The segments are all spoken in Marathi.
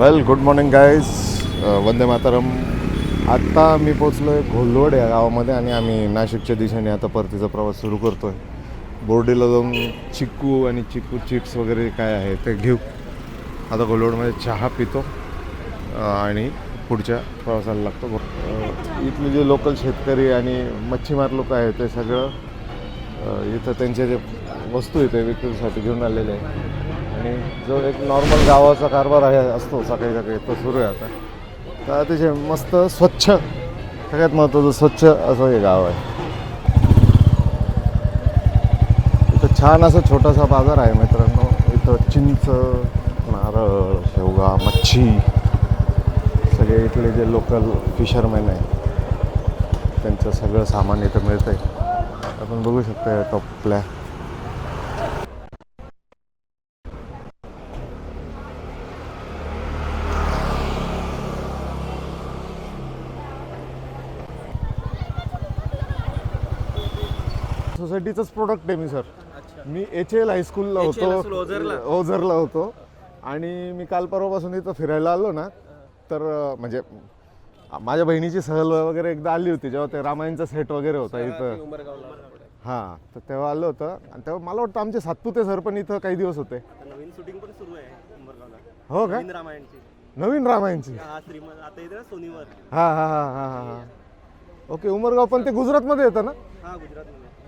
Well good morning guys Vande Mataram. आत्ता मी पोचलो आहे घोलवड या गावामध्ये आणि आम्ही नाशिकच्या दिशेने आता परतीचा प्रवास सुरू करतो आहे बोर्डीला जाऊन चिक्कू आणि चिक्कू चिप्स वगैरे काय आहे ते घेऊ. आता घोलवडमध्ये चहा पितो आणि पुढच्या प्रवासाला लागतो. इथले जे लोकल शेतकरी आणि मच्छीमार लोक आहेत ते सगळं इथं त्यांच्या जे वस्तू आहे ते विक्रीसाठी घेऊन आलेले आहे आणि जो एक नॉर्मल गावाचा कारभार आहे असतो सकाळी सकाळी तो सुरू आहे आता. तर अतिशय मस्त स्वच्छ सगळ्यात महत्त्वाचं स्वच्छ असं हे गाव आहे. इथं छान असा छोटासा बाजार आहे मित्रांनो. इथं चिंच नारळ शेवगा मच्छी सगळे इथले जे लोकल फिशरमॅन आहे त्यांचं सगळं सामान इथं मिळतं आहे आपण बघू शकतो या टॉपल्या. सोसायटीचंच प्रोडक्ट आहे मी सर मी एच एल हायस्कूलला होतो. ओझरला? होतो. आणि मी काल परवापासून इथं फिरायला आलो ना तर म्हणजे माझ्या बहिणीची सहल वगैरे एकदा आली होती जेव्हा ते रामायणचा सेट वगैरे होता इथं. हां तर तेव्हा आलं होतं. आणि तेव्हा मला वाटतं आमचे सातपुते सर पण इथं काही दिवस होते. नवीन शूटिंग पण सुरू आहे हो का? नवीन रामायणची. हा हां हां हां हां ओके उमरगाव पण ते गुजरातमध्ये येतं ना? हा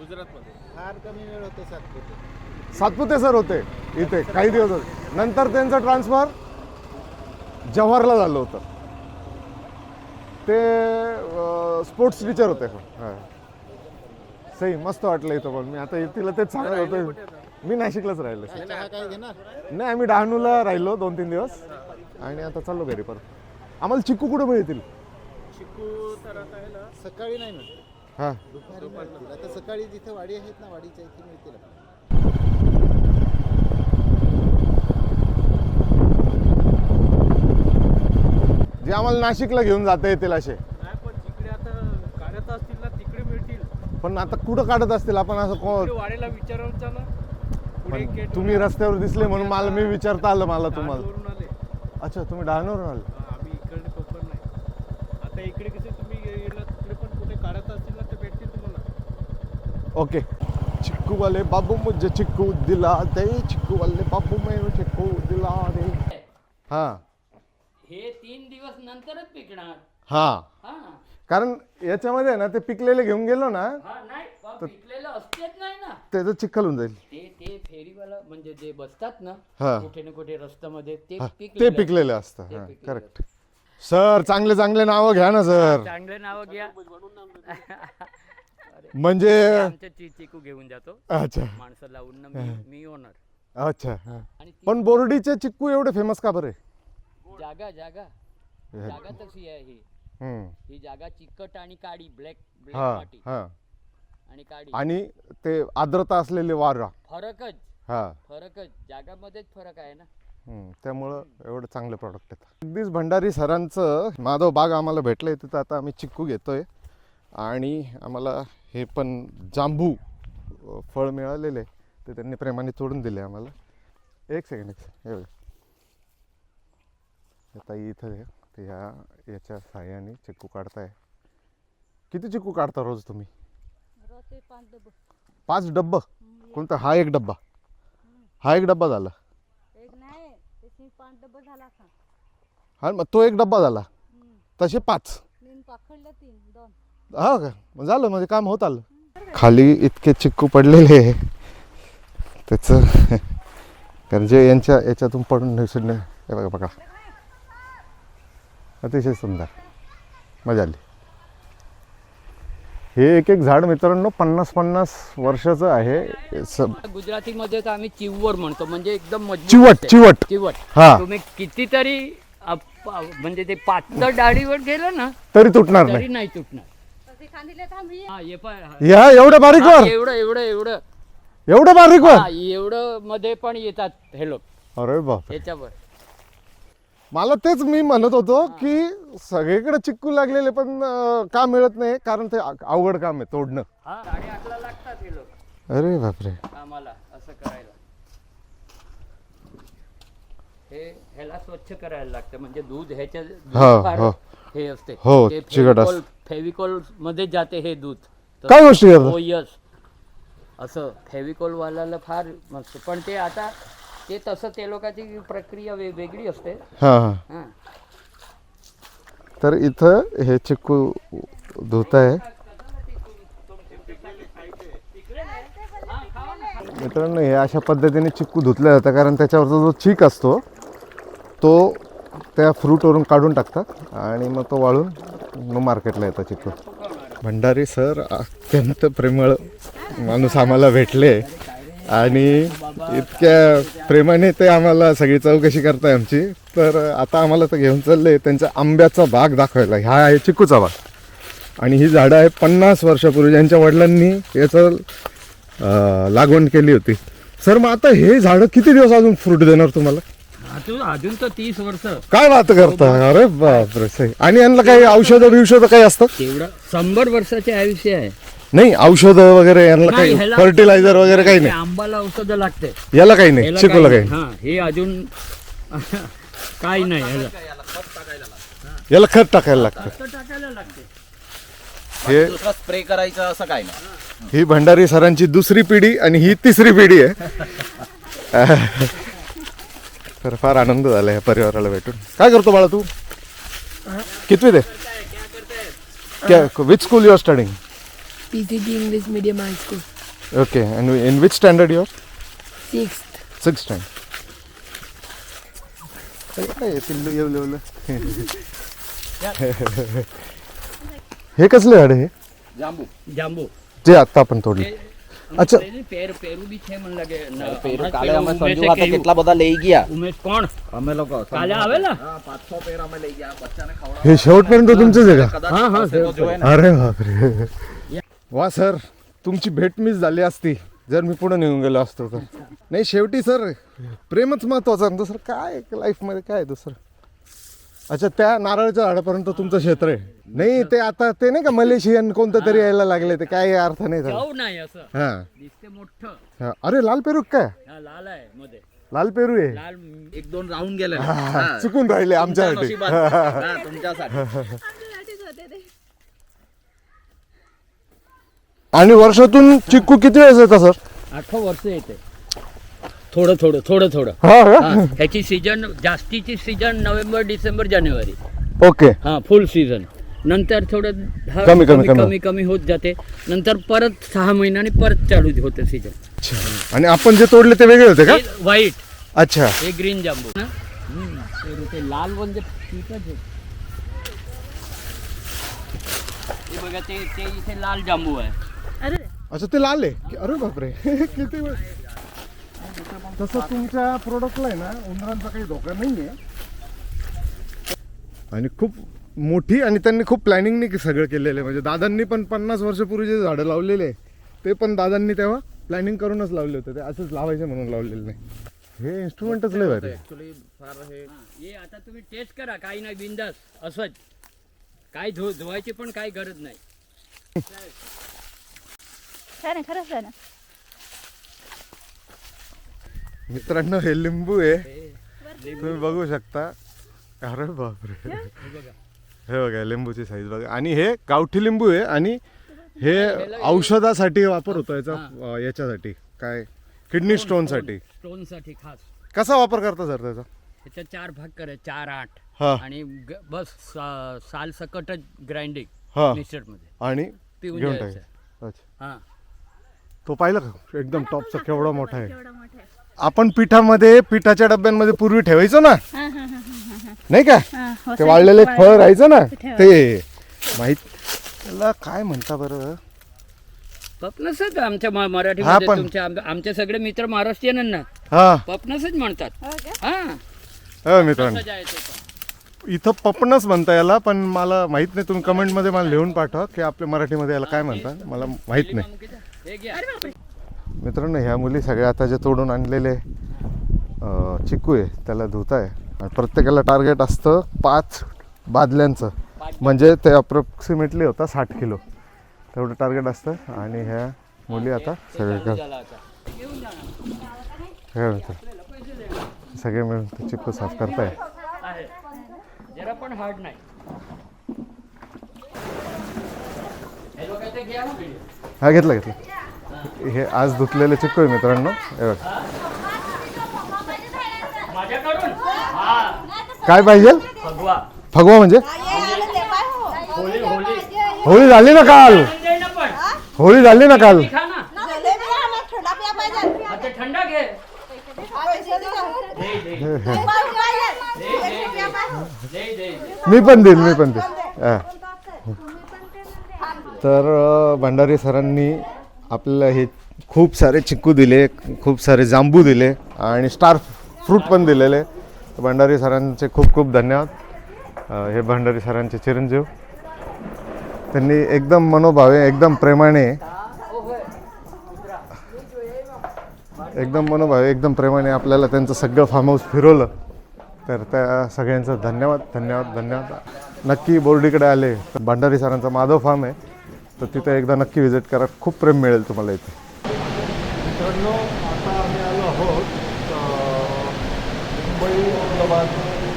गुजरातमध्ये. गुजरातमध्ये फार कमी वेळ होतो सातपुते. सातपुते सर होते इथे काही दिवस होते. नंतर त्यांचं ट्रान्सफर जव्हारला झालं होतं. ते स्पोर्ट्स टीचर होते. हां. सही मस्त वाटलं इथं पण. मी आता तिला तेच सांगत होतो. मी नाशिकलाच राहिलो. काय घेणार नाही आम्ही डहाणूला राहिलो दोन तीन दिवस. आणि आता चाललो घरी परत. आम्हाला चिक्कू कुठं मिळतील? चिकू तर आता आहे ना सकाळी नाही मिळत. हां. दुपारी मिळतील आता सकाळी जिथे वाडी आहेत ना वाडीच्या इथे मिळतील. आपल्याला. जे आम्हाला नाशिकला घेऊन जाता येतील असे. नाही पण जिकडे आता काढत असतील ना तिकडे मिळतील. पण आता कुठं काढत असतील? आपण असं को तिकडे वाडेला विचारायचं ना पुढे पण गेट तुम्ही रस्त्यावर दिसले म्हणून मला मी विचारता आलं मला तुम्हाला आले. अच्छा तुम्ही डहाणूवरून आले हा, आम्ही इकडे कोकण नाही. आता इकडे कसे तुम्ही गेला तिकडे पण कुठे काढत असतील ना ते भेटतील ओके. चिक्कू वाले बाबू मुझे चिक्कू दिला दे चिक्कू वाले बाबू मैं चिक्कू दिला दे. हां. हे तीन दिवस नंतरच पिकणार. हां. हा. कारण याच्यामध्ये ना ते पिकलेले घेऊन गेलो ना हा नाही पण पिकलेलं असतेच नाही ना. त्याचं चिखल होऊन जाईल. ते ते फेरीवाला म्हणजे जे बसतात ना हा. कुठे ना कुठे रस्त्यामध्ये ते ते पिकलेलं पिकलेले असतं. ते हां पिकलेलं करेक्ट सर चांगले चांगले नावं घ्या ना सर. चांगले नाव घ्या. म्हणजे आमच्या चि- चिकू घेऊन जातो. अच्छा. माणसं लावून ना मी मी ओनर अच्छा हां. आणि ती पण बोर्डीचे चिक्कू एवढे फेमस का बरे? जागा जागा. जागा तशी आहे ही. हम्म. ही जागा चिकट आणि काळी ब्लॅक ब्लॅक हा माती हा. आणि काळी आणि ते आर्द्रता असलेले वारा. फरकच. हा. फरकच. जागामध्येच फरक आहे ना. हम्म, त्यामुळं एवढं चांगले प्रॉडक्ट आहेत जगदीश भंडारी सरांचं माधव बाग आम्हाला भेटलं तिथं आता आम्ही चिक्कू घेतोय. आणि आम्हाला हे पण जांभू फळ मिळालेले. ते त्यांनी प्रेमाने तोडून दिले आम्हाला. एक सेकंड एक सेकंड हे. आता इथं ते ह्या याच्या साह्याने चिक्कू काढताय. किती चिक्कू काढता रोज तुम्ही? पाच डबं पाच डब्बा? कोणता? हा एक डब्बा. हा एक डब्बा झाला. हा मग तो एक डब्बा झाला. तसे पाच. तीन दोन. हा का झालं म्हणजे काम होत आलं. खाली इतके चिक्कू पडलेले आहे. त्याचं कारण जे यांच्या याच्यातून पडून निसटणे हे बघा बघा. अतिशय सुंदर. मजा आली. हे एक एक झाड मित्रांनो पन्नास पन्नास वर्षाचं आहे. स- गुजरातीमध्ये तर आम्ही चिववर म्हणतो म्हणजे एकदम मजबूत चिवट असते. चिवट चिवट हा. तुम्ही कितीतरी म्हणजे ते पातळ डाळीवर गेलं ना तरी तुटणार तरी नाही. नाही तुटणार. हा. हे पण. हा, या एवढं बारीक वर? एवढं एवढं एवढं. एवढं बारीक वर? हा एवढं मध्ये पण येतात हे लोक. अरे बाप ह्याच्यावर मला तेच मी म्हणत होतो की सगळीकडे चिक्कू लागलेले पण अं, का मिळत नाही? कारण ते अवघड काम आहे तोडणं. हा लागतात हे लोक. अरे बापरे आम्हाला असं करायला. हे ह्याला स्वच्छ करायला लागतं. म्हणजे दूध ह्याच्या दूध हा, फार हा. हे असते. हो, ते चिकट असतं. फेविकॉल- फेविकॉलमध्ये जाते हे दूध. तर- काय गोष्टी करता? हो यस असं फेविकॉल वाल्याला फार मस्त. पण ते आता ते तसं ते लोकांची प्रक्रिया वे- वेगळी असते. हां हां. हां. तर इथं हे चिक्कू धुत आहे. मित्रांनो हे अशा पद्धतीने चिक्कू धुतलं जातं कारण त्याच्यावरचा जो चीक असतो तो त्या फ्रूटवरून काढून टाकतात आणि मग तो वाळून मार्केटला येतं चिक्कू भंडारी सर अत्यंत प्रेमळ माणूस आम्हाला भेटले आणि इतक्या प्रेमाने ते आम्हाला सगळी चौकशी करताय आमची. तर आता आम्हाला तर घेऊन चालले त्यांच्या आंब्याचा बाग दाखवायला. हा आहे चिकूचा बाग. आणि ही झाडं आहे पन्नास वर्षापूर्वी. ज्यांच्या वडिलांनी याचं लागवण केली होती. सर मग आता हे झाडं किती दिवस अजून फ्रूट देणार तुम्हाला? अजून अजून तर तीस वर्ष. काय बात करता? अरे बापरे सही आणि यांना काही औषधं बिवषधं काही असतात तेवढं शंभर वर्षाचे आयुष्य आहे. नाही औषधं वगैरे यांना नाही, काही ह्याला- फर्टिलायझर वगैरे काही नाही. आंबाला औषधं लागते. याला काही नाही चिकूला काही नाही. हा हे अजून काही नाही ह्याला. याला खत टाकायला लागतं. खतं टाकायला लागते. हे दुसरा स्प्रे करायचा असं काय नाही. ही भंडारी सरांची दुसरी पिढी आणि ही तिसरी पिढी आहे. तर फार आनंद झाला या परिवाराला भेटून. काय करतो बाळा तू? कितवी दे क्या which school your studying English Medium High School, okay and in which standard your sixth. Six stand हे कसले झाड हे? जांबू. जांबू. जे आता आपण तोडले. अच्छा. પેર પેરું બી છે મને લાગે ન- પેરું હમણાં જ કાલે પેલું અમે ઉમેશે સંજુ ખાતે કહ્યું. કેટલા બધા લઈ ગયા ઉમેશ કોણ અમે લોકો કાલે આવેલા હા પાંચ છ પેર અમે લઈ ગયા બચ્ચાને ખવડાવવા हे शेवटपर्यंत तुमचंच आहे का કદાચ હા, હા, હશે તો જોવે ને अरे बापरे वा सर तुमची भेट मिस झाली असती जर मी पुढे निघून गेलो असतो तर नाही शेवटी सर प्रेमच महत्वाचं आहे दुसरं काय लाईफमध्ये काय आहे दुसरं अच्छा त्या नारळाच्या झाडापर्यंत तुमचं क्षेत्र आहे. नाही ते आता ते नाही का मलेशियन कोणतं तरी यायला लागले ते काय अर्थ नाही झाला. जाऊ नाही असं. हा. दिसते मोठं. हा. अरे लाल पेरू काय हा लाल आहे मध्ये. लाल पेरू आहे. लाल एक दोन राहून गेले. हा. चुकून राहिले आमच्यासाठी. नशिबात. हा, तुमच्यासाठी. आणि वर्षातून चिक्कू किती वेळेस येतात सर? आठवं वर्ष येते. थोडं थोडं थोडं थोडं. हा का? हा, ह्याची सीजन जास्तीची सीजन नोव्हेंबर डिसेंबर जानेवारी. ओके. हा फुल सीझन नंतर थोडं हा, कमी- कमी- कमी. कमी. कमी होत जाते. नंतर परत सहा महिन्याने परत चालू होतं सीजन. आणि आपण जे तोडले ते वेगळे होते का? व्हाईट अच्छा. हे ग्रीन जांबू ना हम्म, पेरू ते लाल म्हणजे आहे हे बघा ते ते इथे लाल जांबू आहे. अच्छा ते लाल आहे. अरे बापरे. किती वेळ तसं तुमच्या प्रोडक्टला आहे ना उंदरांचा काही धोका नाही आहे आणि खूप मोठी आणि त्यांनी खूप प्लॅनिंगनी सगळं केलेलं आहे. म्हणजे दादांनी पण पन्नास वर्षापूर्वी जे झाडं लावलेले आहे, ते पण दादांनी तेव्हा प्लॅनिंग करूनच लावले होते. ते असंच लावायचे म्हणून लावलेले नाही. हे इन्स्ट्रुमेंटच लय भारी फार हे. हे आता तुम्ही टेस्ट करा काही नाही बिंदास असंच. काय धु धुवायची पण काही गरज नाही. छान आहे खरंच आहे ना. मित्रांनो हे लिंबू आहे. तुम्ही बघू शकता. अरे बापरे. हे? बघा लिंबूची साईज बघा. आणि हे गावठी लिंबू आहे आणि हे औषधासाठी वापर होतो याचा याच्यासाठी. काय? किडनी स्टोनसाठी स्टोनसाठी. खास. कसा वापर करता सर त्याचा? त्याच्या चार भाग करा चार आठ. हा. आणि बस सा- साल सकटच ग्राइंडिंग हा. मिक्सरमध्ये. आणि पिऊन घेऊन जायचं टाक अच्छा. हा. तो पाहिला का? एकदम टॉपचा केवढा मोठा आहे. आपण पिठामध्ये पिठाच्या डब्यांमध्ये पूर्वी ठेवायचो ना? नाही का? ते वाळलेले फळ राहायचं ना? ते माहीत त्याला काय म्हणता बरं? पपनसच आमच्या म- हा, मराठीमध्ये पण- तुमच्या आम- आमचे सगळे मित्र महाराष्ट्रीयन ना? हा. पपनसच म्हणतात. हा हो. मित्रांनो. इथं. पपणच म्हणता याला पण मला माहीत नाही तुम्ही कमेंटमध्ये मला लिहून पाठवा की आपल्या मराठीमध्ये याला काय म्हणतात मला माहीत नाही. हे घ्या. मित्रांनो ह्या मुली सगळ्या आता जे तोडून आणलेले चिकू आहे त्याला धुत आहे. आणि प्रत्येकाला टार्गेट असतं पाच बादल्यांचं. म्हणजे ते अप्रॉक्सिमेटली होता साठ किलो. तेवढं टार्गेट असतं. आणि ह्या मुली आता सगळे मित्र सगळे मिळून ते चिक्कू साफ करताय. जरा पण हार्ड नाही. हा घेतलं घेतलं. हे आज धुतलेले चिक्कू आहे मित्रांनो. हे बघ. काय पाहिजे? भगवा फगवा म्हणजे? होळी होळी. होळी झाली ना काल. दे ना पण. होळी झाली ना काल. मी पण देईन मी पण देईन. हा. तर भंडारी सरांनी आपल्याला हे खूप सारे चिक्कू दिले खूप सारे जांबू दिले आणि स्टार फ्रूट पण दिलेले. भंडारी सरांचे खूप खूप धन्यवाद. हे भंडारी सरांचे चिरंजीव. त्यांनी एकदम मनोभावे एकदम प्रेमाने एकदम मनोभावे एकदम प्रेमाने आपल्याला त्यांचं सगळं फार्म हाऊस फिरवलं. तर त्या सगळ्यांचं धन्यवाद धन्यवाद धन्यवाद. नक्की बोर्डीकडे आले. तर भंडारी सरांचा माधव फार्म आहे. तर तिथे एकदा नक्की व्हिजिट करा. खूप प्रेम मिळेल तुम्हाला इथे. मित्रांनो आता आम्ही आलो आहोत मुंबई औरंगाबाद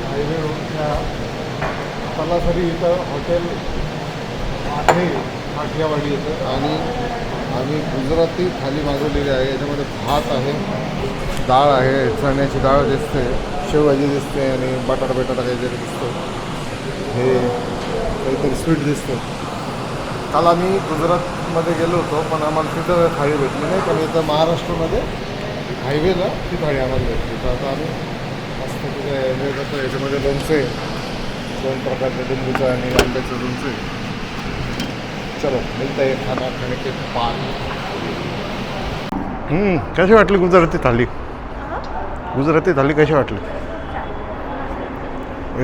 हायवे रोडच्या तलासरी इथं हॉटेल आहे काठियावाडी इथं. आणि आम्ही गुजराती थाली मागवलेली आहे याच्यामध्ये भात आहे डाळ आहे चण्याची डाळ दिसते शेवभाजी दिसते आणि बटाटा बटाटा काहीतरी दिसतो. हे काहीतरी स्वीट दिसतं. काल आम्ही गुजरातमध्ये गेलो होतो पण आम्हाला तिथं थाळी भेटली नाही. पण इथं महाराष्ट्रामध्ये हायवेला ती थाळी आम्हाला भेटली. तर आता आम्ही मस्त तिथे एन्जॉय करतो याच्यामध्ये लोणचे दोन प्रकारचे लिंबूचं आणि आंब्याचं लोणचे चलो मिळतं आहे खाना के बाद हम्म, कशी वाटली गुजराती थाली? गुजराती थाली कशी वाटली?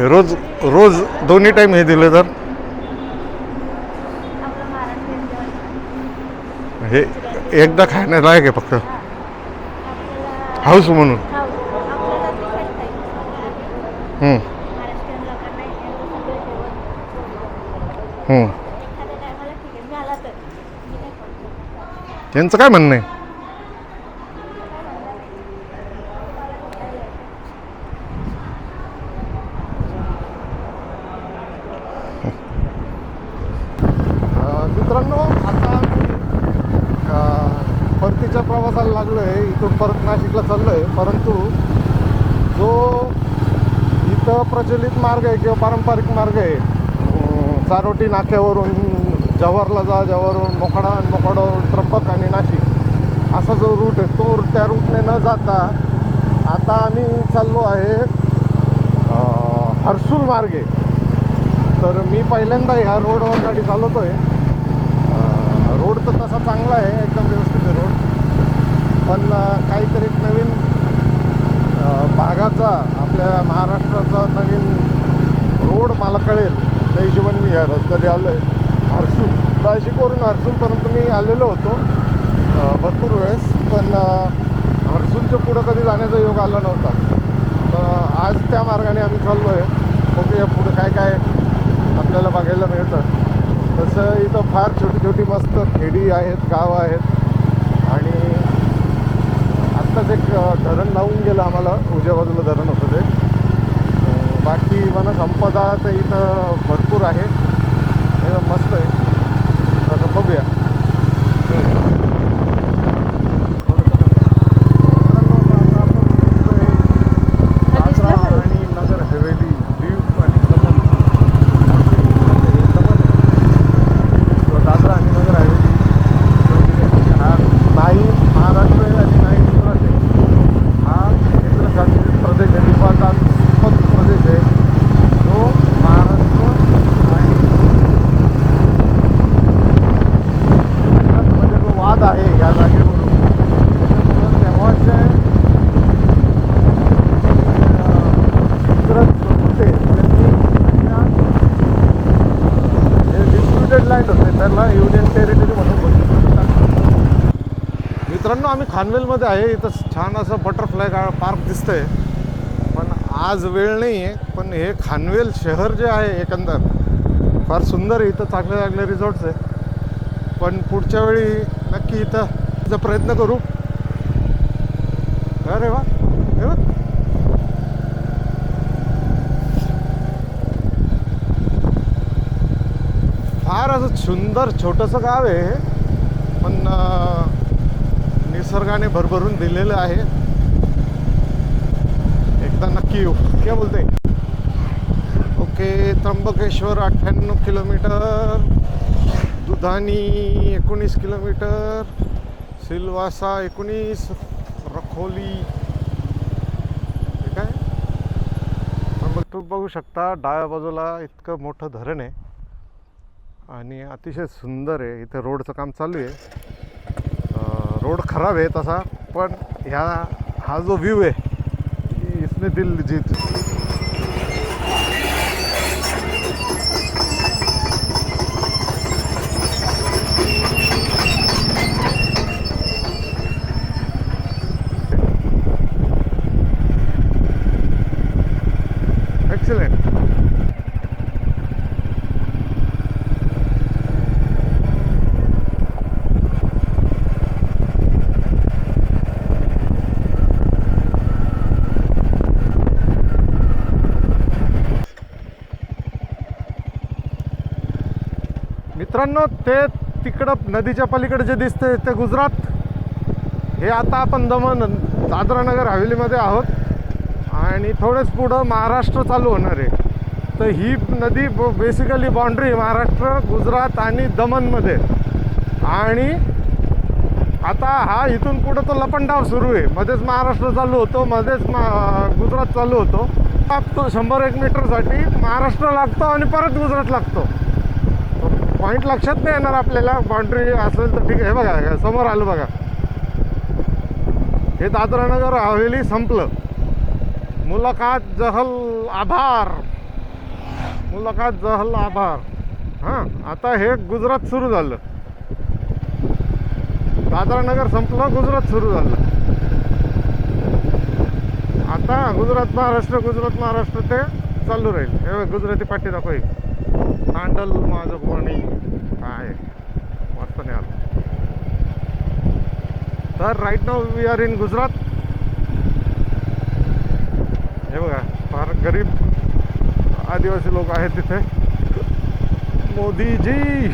रोज रोज दोन्ही टाईम हे दिले तर? हे एकदा खाण्यालायक आहे फक्त. हाऊस म्हणून. हम्म, हम्म. त्यांचं काय म्हणणं आहे? मित्रांनो आता परतीच्या प्रवासाला लागलो आहे इथून परत नाशिकला चाललो आहे परंतु जो इथं प्रचलित मार्ग आहे किंवा पारंपरिक मार्ग आहे चारोटी नाक्यावरून जव्हारला जा जव्हारवरून मोखाडा आणि मोखाडावरून त्र्यंबक आणि नाशिक असा जो रूट आहे तो त्या रूटने न जाता आता आम्ही चाललो आहे हर्सूल मार्गे. तर मी पहिल्यांदा ह्या रोडवर गाडी चालवतो आहे रोड तर तसा चांगला आहे एकदम पण काहीतरी नवीन भागाचा आपल्या महाराष्ट्राचा नवीन रोड मला कळेल. त्या हिशोबाने मी ह्या रस्त्याने आलो आहे हर्सूल नाशिकवरून हर्सूलपर्यंत मी आलेलो होतो भरपूर वेळेस. पण हर्सूलच्या पुढं कधी जाण्याचा योग आला नव्हता. तर आज त्या मार्गाने आम्ही चाललो आहे बघूया पुढं काय काय आपल्याला बघायला मिळतं. तसं इथं फार छोटी छोटी मस्त खेडी आहेत गाव आहेत. आत्ताच एक धरण लावून गेलं आम्हाला. उजव्या बाजूला धरण होतं ते. बाकी बाकी वनसंपदा तर इथं भरपूर आहे एकदम मस्त आहे तर बघूया दादरा आणि नगर हवेली दीव आणि दमण दमण आहे. दादरा आणि नगर हवेली हा नाही महाराष्ट्र आहे आणि नाही गुजरात आहे हा केंद्रशासित प्रदेश आहे विभागात्मक प्रदेश आहे जो महाराष्ट्र आणि गुजरातमध्ये जो वाद आहे या जागेवरून त्याच्यामुळं तेव्हाचे गुजरात होते त्यांनी हे डिस्प्युटेड लँड होते त्याला युनियन टेरिटरी म्हणून बोलतो मित्रांनो आम्ही खानवेलमध्ये आहे इथं छान असं बटरफ्लाय गा पार्क दिसतंय. पण आज वेळ नाही आहे पण हे खानवेल शहर जे आहे एकंदर फार सुंदर आहे इथं चांगले चांगले रिझॉर्ट्स आहे. पण पुढच्या वेळी नक्की इथं इथं प्रयत्न करू. अरे वा हे बघ असं सुंदर छोटंसं गाव आहे हे. पण निसर्गाने भरभरून दिलेलं आहे. एकदा नक्की येऊ. काय बोलते? ओके त्र्यंबकेश्वर अठ्ठ्याण्णव किलोमीटर. दुधानी एकोणीस किलोमीटर. सिलवासा एकोणीस. रखोली. ठीक आहे त्र्यंबक तुम्ही बघू शकता डाव्या बाजूला इतकं मोठं धरण आहे. आणि अतिशय सुंदर आहे. इथे रोडचं काम चालू आहे. रोड खराब आहे तसा पण ह्या हा जो व्ह्यू आहे इसने दिल जीत. मित्रांनो ते तिकडं नदीच्या पलीकडे जे दिसते ते गुजरात. हे आता आपण दमन दादरा नगर हवेलीमध्ये आहोत. आणि थोडेच पुढं महाराष्ट्र चालू होणार आहे. तर ही नदी बेसिकली बाउंड्री महाराष्ट्र गुजरात आणि दमनमध्ये. आणि आता हा इथून पुढं तो लपंडाव सुरू आहे. मध्येच महाराष्ट्र चालू होतो मध्येच मा गुजरात चालू होतो. तो शंभर एक मीटरसाठी महाराष्ट्र लागतो आणि परत गुजरात लागतो. पॉईंट लक्षात नाही येणार आपल्याला. बाउंड्री असेल तर ठीक आहे. हे बघा समोर आलं बघा. हे दादरा नगर हवेली संपलं. मुलाखात जहल आभार. मुलाखात जहल आभार. हां आता हे गुजरात सुरू झालं. दादरा नगर संपलं गुजरात सुरू झालं. आता गुजरात महाराष्ट्र गुजरात महाराष्ट्र ते चालू राहील. हे गुजराती पाठी दाखव तांडल माझं कोणी काय? मस्त नाही आलं तर राईट नाव वी आर इन गुजरात. हे बघा फार गरीब आदिवासी लोक आहेत तिथे. मोदीजी!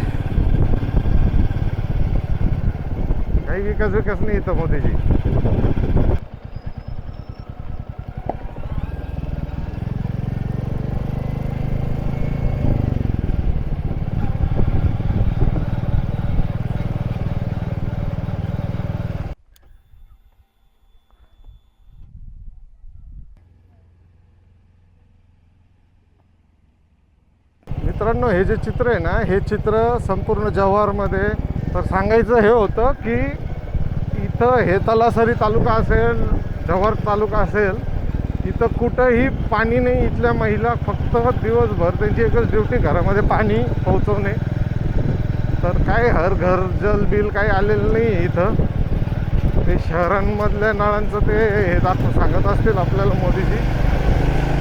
काही विकास विकास नाही इथं मोदीजी. मित्रांनो हे जे चित्र आहे ना हे चित्र संपूर्ण जव्हारमध्ये तर सांगायचं हे होतं की इथं हे तलासरी तालुका असेल जव्हार तालुका असेल इथं कुठंही पाणी नाही इथल्या महिला फक्त दिवसभर त्यांची एकच ड्युटी घरामध्ये पाणी पोहोचवणे. तर काय हर घर जल बिल काही आलेलं नाही इथं. ते शहरांमधल्या नळांचं ते हे दाखव सांगत असतील आपल्याला मोदीजी.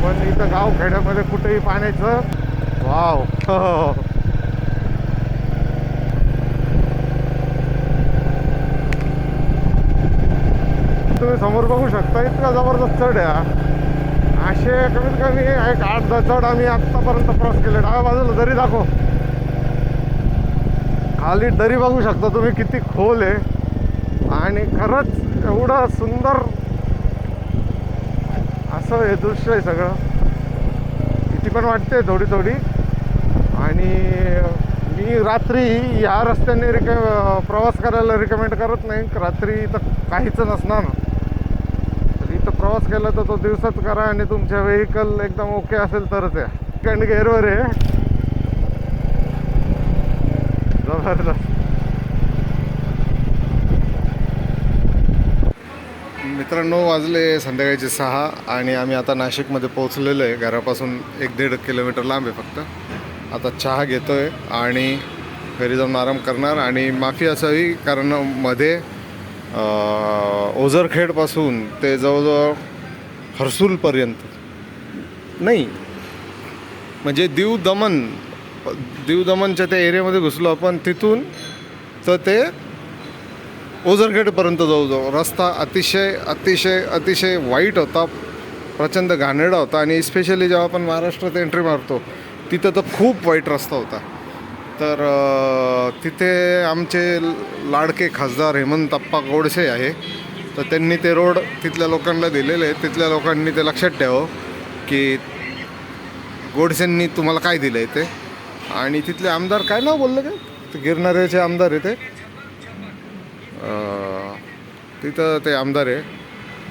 पण इथं गाव खेड्यामध्ये कुठेही पाण्याचं वाव तुम्ही समोर बघू शकता इतका जबरदस्त चढ आहे असे कमीत कमी एक आठ दहा चढ आम्ही आत्तापर्यंत क्रॉस केले डाव्या बाजूला दरी दाखव. खाली दरी बघू शकता तुम्ही किती खोल आहे. आणि खरंच एवढं सुंदर असं हे दृश्य आहे सगळं. पण वाटते थोडी थोडी. आणि मी रात्री ह्या रस्त्याने रिक प्रवास करायला रिकमेंड करत नाही. रात्री इथं काहीच नसणार. ना तर इथं प्रवास केला तर तो दिवसात करा आणि तुमच्या व्हेकल एकदम ओके असेल तरच या. सेकंड गेअरवर आहे. जबरदस्त. मित्रांनो वाजले संध्याकाळचे सहा आणि आम्ही आता नाशिकमध्ये पोहोचलेलो आहे. घरापासून एक दीड किलोमीटर लांब आहे फक्त. आता चहा घेतो आहे आणि घरी जाऊन आराम करणार आणि माफी असावी कारण मध्ये ओझरखेडपासून ते जवळजवळ हर्सूलपर्यंत. नाही म्हणजे दीव दमन दीव दमनच्या त्या एरियामध्ये घुसलो आपण तिथून तर ते ओझरखेडपर्यंत जाऊ जाऊ. रस्ता अतिशय अतिशय अतिशय वाईट होता. प्रचंड घाणेरडा होता आणि स्पेशली जेव्हा आपण महाराष्ट्रात एंट्री मारतो तिथं तर खूप वाईट रस्ता होता. तर तिथे आमचे लाडके खासदार हेमंत अप्पा गोडसे आहे. तर त्यांनी ते रोड तिथल्या लोकांना दिलेले. आहेत तिथल्या लोकांनी ते लक्षात ठेवावं की गोडसेंनी तुम्हाला काय दिलं आहे ते? आणि तिथले आमदार काय नाव बोललं का ते गिरणाऱ्याचे आमदार आहे ते. तिथं ते आमदार आहे.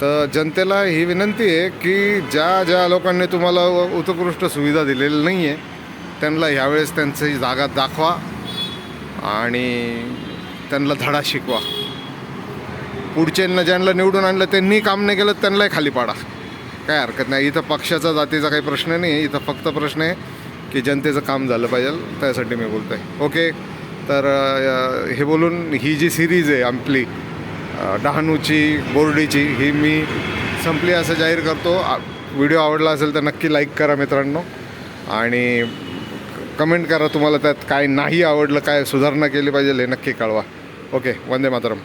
तर जनतेला ही विनंती आहे की ज्या ज्या लोकांनी तुम्हाला उत्कृष्ट सुविधा दिलेली नाही आहे त्यांना ह्यावेळेस त्यांची जागा दाखवा आणि त्यांना धडा शिकवा. पुढच्यांना ज्यांना निवडून आणलं त्यांनी काम नाही केलं त्यांनाही खाली पाडा. काय हरकत नाही. इथं पक्षाचा जातीचा काही प्रश्न नाही. इथं फक्त प्रश्न आहे की जनतेचं काम झालं पाहिजे. त्यासाठी मी बोलतो आहे ओके तर हे बोलून ही जी सिरीज आहे आपली डहाणूची बोर्डीची ही मी संपली असं जाहीर करतो. व्हिडिओ आवडला असेल तर नक्की लाईक करा मित्रांनो. आणि कमेंट करा तुम्हाला त्यात काय नाही आवडलं काय सुधारणा केली पाहिजे हे नक्की कळवा. ओके वंदे मातरम.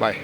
बाय.